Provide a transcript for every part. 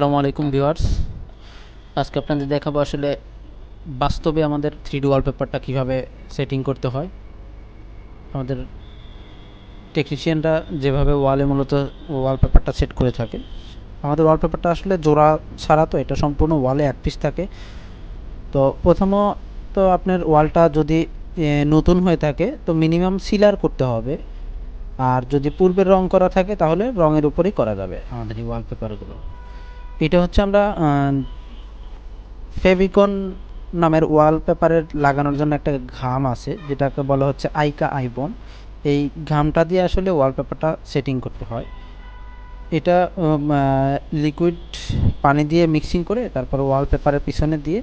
আসসালামু আলাইকুম ভিউয়ার্স। আজকে আপনাদের দেখাবো আসলে বাস্তবে আমাদের থ্রি ডি ওয়ালপেপারটা কীভাবে সেটিং করতে হয়। আমাদের টেকনিশিয়ানরা যেভাবে ওয়ালে মূলত ওয়ালপেপারটা সেট করে থাকে। আমাদের ওয়ালপেপারটা আসলে জোড়া ছাড়া তো এটা সম্পূর্ণ ওয়ালে এক পিস থাকে। তো প্রথমত আপনার ওয়ালটা যদি নতুন হয়ে থাকে, তো মিনিমাম সিলার করতে হবে। আর যদি পূর্বের রং করা থাকে, তাহলে রঙের উপরেই করা যাবে আমাদের এই ওয়ালপেপারগুলো এটা হচ্ছে আমরা ফেভিকন নামের ওয়ালপেপারের লাগানোর জন্য একটা ঘাম আছে, যেটাকে বলা হচ্ছে আইকা আইবন। এই ঘামটা দিয়ে আসলে ওয়ালপেপারটা সেটিং করতে হয়। এটা লিকুইড পানি দিয়ে মিক্সিং করে তারপর ওয়ালপেপারের পিছনে দিয়ে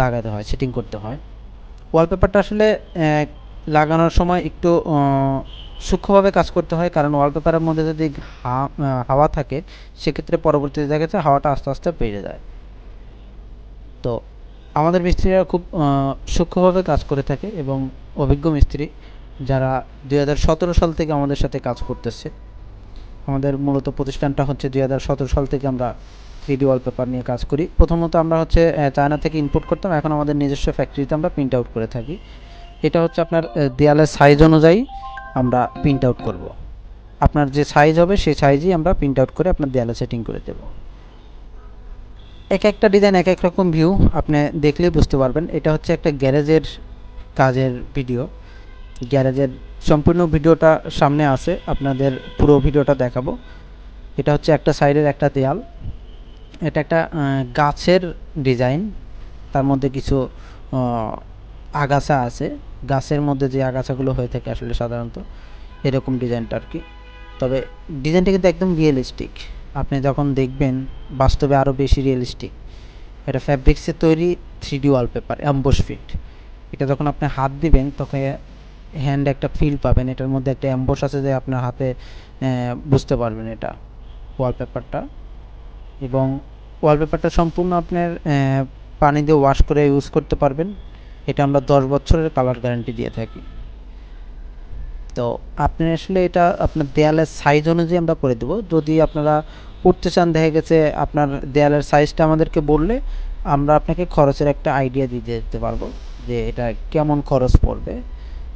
লাগাতে হয়, সেটিং করতে হয়। ওয়ালপেপারটা আসলে লাগানোর সময় একটু সূক্ষ্মভাবে কাজ করতে হয়। কারণ ওয়ালপেপারের মধ্যে যদি হাওয়া থাকে, সেক্ষেত্রে পরবর্তীতে দেখা যাচ্ছে হাওয়াটা আস্তে আস্তে বেড়ে যায়। তো আমাদের মিস্ত্রিরা খুব সূক্ষ্মভাবে কাজ করে থাকে এবং অভিজ্ঞ মিস্ত্রি যারা দুই হাজার সতেরো সাল থেকে আমাদের সাথে কাজ করতেছে। আমাদের মূলত প্রতিষ্ঠানটা হচ্ছে দুই হাজার সতেরো সাল থেকে আমরা থ্রি ডি ওয়ালপেপার নিয়ে কাজ করি। প্রথমত আমরা হচ্ছে চায়না থেকে ইম্পোর্ট করতাম। এখন আমাদের নিজস্ব ফ্যাক্টরিতে আমরা প্রিন্ট আউট করে থাকি। এটা হচ্ছে আপনার দেয়ালের সাইজ অনুযায়ী আমরা প্রিন্ট আউট করব। আপনার যে সাইজ হবে সেই সাইজই আমরা প্রিন্ট আউট করে আপনার দেয়ালে সেটিং করে দেব। এক একটা ডিজাইন এক এক রকম ভিউ আপনি দেখলেই বুঝতে পারবেন। এটা হচ্ছে একটা গ্যারেজের কাজের ভিডিও গ্যারেজের সম্পূর্ণ ভিডিওটা সামনে আছে, আপনাদের পুরো ভিডিওটা দেখাবো। এটা হচ্ছে একটা সাইডের একটা দেয়াল। এটা একটা গাছের ডিজাইন তার মধ্যে কিছু আগাছা আছে, গাছের মধ্যে যে আগাছাগুলো হয়ে থাকে আসলে সাধারণত, এরকম ডিজাইনটা আর কি। তবে ডিজাইনটা কিন্তু একদম রিয়েলিস্টিক আপনি যখন দেখবেন, বাস্তবে আরও বেশি রিয়েলিস্টিক এটা ফ্যাব্রিক্সের তৈরি three D wallpaper emboss fit এটা যখন আপনি হাত দিবেন, তখন হ্যান্ড একটা ফিল পাবেন। এটার মধ্যে একটা অ্যাম্বোস আছে যে আপনার হাতে বুঝতে পারবেন এটা ওয়ালপেপারটা এবং ওয়ালপেপারটা সম্পূর্ণ আপনার পানি দিয়ে ওয়াশ করে ইউজ করতে পারবেন। এটা আমরা দশ বছরের কালার গ্যারান্টি দিয়ে থাকি। তো আপনি আসলে এটা আপনার দেয়ালের সাইজ অনুযায়ী আমরা করে দেবো। যদি আপনারা করতে চান, দেখা গেছে আপনার দেয়ালের সাইজটা আমাদেরকে বললে আমরা আপনাকে খরচের একটা আইডিয়া দিয়ে দিতে পারব যে এটা কেমন খরচ পড়বে।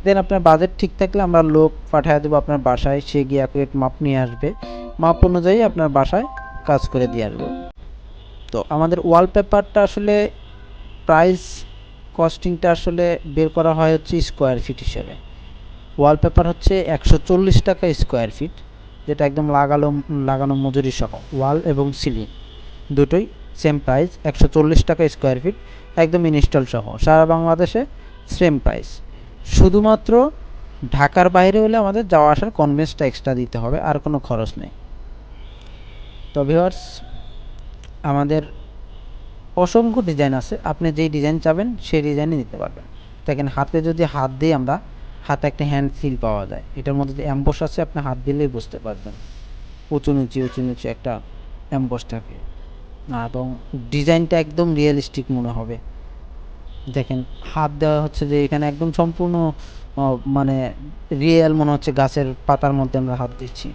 দেন আপনার বাজেট ঠিক থাকলে আমরা লোক পাঠিয়ে দেবো আপনার বাসায়, সে গিয়ে অ্যাকুরেট মাপ নিয়ে আসবে। মাপ অনুযায়ী আপনার বাসায় কাজ করে দিয়ে আসব। তো আমাদের ওয়ালপেপারটা আসলে প্রাইস কস্টিংটা আসলে বের করা হয় হচ্ছে স্কোয়ার ফিট হিসেবে। ওয়ালপেপার হচ্ছে একশো চল্লিশ টাকা স্কোয়ার ফিট যেটা একদম লাগালো, লাগানো মজুরি সহ ওয়াল এবং সিলিং দুটোই সেম প্রাইস একশো চল্লিশ টাকা স্কোয়ার ফিট একদম ইনস্টল সহ। সারা বাংলাদেশে সেম প্রাইস শুধুমাত্র ঢাকার বাইরে হলে আমাদের যাওয়া আসার কনভেন্সটা এক্সট্রা দিতে হবে, আর কোনো খরচ নেই। তো ভিউয়ার্স আমাদের অসংখ্য ডিজাইন আছে। আপনি যেই ডিজাইন চাবেন, সেই ডিজাইনই নিতে পারবেন। দেখেন, হাতে যদি হাত দিই আমরা, হাতে একটা হ্যান্ড ফিল পাওয়া যায়, এটার মধ্যে যে অ্যাম্বোস আছে, আপনি হাত দিলেই বুঝতে পারবেন। উঁচু নিচু উঁচু নিচু একটা অ্যাম্বোস থাকে। এবং ডিজাইনটা একদম রিয়েলিস্টিক মনে হবে। দেখেন, হাত দেওয়া হচ্ছে যে, এখানে একদম সম্পূর্ণ মানে রিয়েল মনে হচ্ছে গাছের পাতার মধ্যে আমরা হাত দিচ্ছি।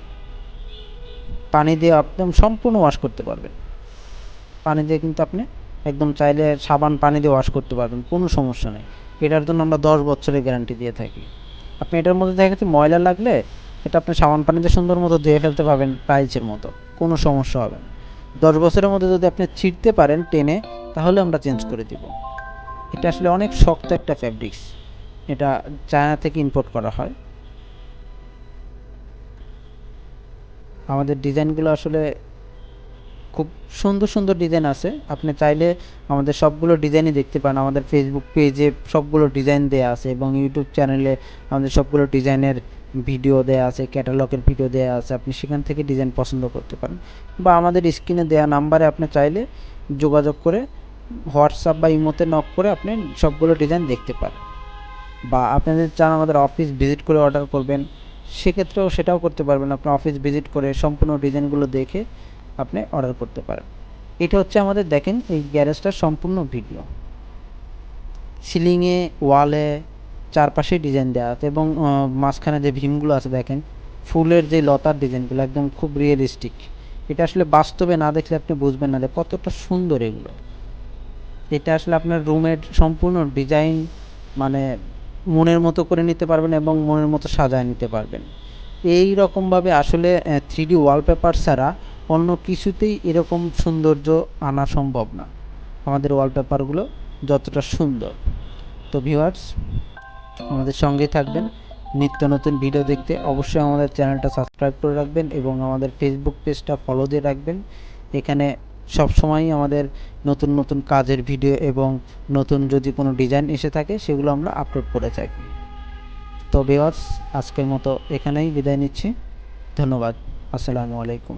পানি দিয়ে একদম সম্পূর্ণ ওয়াশ করতে পারবেন। পানি দিয়ে কিন্তু আপনি একদম চাইলে সাবান, পানি দিয়ে ওয়াশ করতে পারবেন, কোনো সমস্যা নেই। এটার জন্য আমরা দশ বছরের গ্যারান্টি দিয়ে থাকি। আপনি এটার মধ্যে দেখা যাচ্ছে ময়লা লাগলে এটা আপনি সাবান পানিতে সুন্দর মতো ধুয়ে ফেলতে পারবেন টাইলসের মতো। কোনো সমস্যা হবে না। দশ বছরের মধ্যে যদি আপনি ছিঁড়তে পারেন টেনে, তাহলে আমরা চেঞ্জ করে দিব। এটা আসলে অনেক শক্ত একটা ফ্যাব্রিক্স এটা চায়না থেকে ইম্পোর্ট করা হয়। আমাদের ডিজাইনগুলো আসলে খুব সুন্দর সুন্দর ডিজাইন আছে। আপনি চাইলে আমাদের সবগুলো ডিজাইনই দেখতে পান আমাদের ফেসবুক পেজে সবগুলো ডিজাইন দেওয়া আছে এবং ইউটিউব চ্যানেলে আমাদের সবগুলো ডিজাইনের ভিডিও দেওয়া আছে ক্যাটালগের ভিডিও দেওয়া আছে। আপনি সেখান থেকে ডিজাইন পছন্দ করতে পারেন। বা আমাদের স্ক্রিনে দেওয়া নাম্বারে আপনি চাইলে যোগাযোগ করে হোয়াটসঅ্যাপ বা ইমোতে নক করে আপনি সবগুলো ডিজাইন দেখতে পারেন। বা আপনি যদি চান আমাদের অফিস ভিজিট করে অর্ডার করবেন, সেক্ষেত্রেও সেটাও করতে পারবেন। আপনি অফিস ভিজিট করে সম্পূর্ণ ডিজাইনগুলো দেখে আপনি অর্ডার করতে পারেন। এটা হচ্ছে আমাদের, দেখেন, এই গ্যারেজটার সম্পূর্ণ ভিডিও সিলিংয়ে, ওয়ালে, চারপাশে ডিজাইন দেওয়া আছে এবং মাঝখানে যে ভীমগুলো আছে, দেখেন, ফুলের যে লতার ডিজাইনগুলো একদম খুব রিয়েলিস্টিক এটা আসলে বাস্তবে না দেখলে আপনি বুঝবেন না যে কতটা সুন্দর এগুলো। এটা আসলে আপনার রুমের সম্পূর্ণ ডিজাইন মানে মনের মতো করে নিতে পারবেন এবং মনের মতো সাজায় নিতে পারবেন। এই রকমভাবে আসলে থ্রি ডি ওয়ালপেপার ছাড়া অন্য কিছুতেই এরকম সৌন্দর্য আনা সম্ভব না। আমাদের ওয়ালপেপারগুলো যতটা সুন্দর। তো ভিউয়ার্স আমাদের সঙ্গেই থাকবেন। নিত্য নতুন ভিডিও দেখতে অবশ্যই আমাদের চ্যানেলটা সাবস্ক্রাইব করে রাখবেন এবং আমাদের ফেসবুক পেজটা ফলো দিয়ে রাখবেন। এখানে সবসময়ই আমাদের নতুন নতুন কাজের ভিডিও এবং নতুন যদি কোনো ডিজাইন এসে থাকে, সেগুলো আমরা আপলোড করে থাকি। তো ভিউয়ার্স আজকের মতো এখানেই বিদায় নিচ্ছি। ধন্যবাদ। আসসালামু আলাইকুম।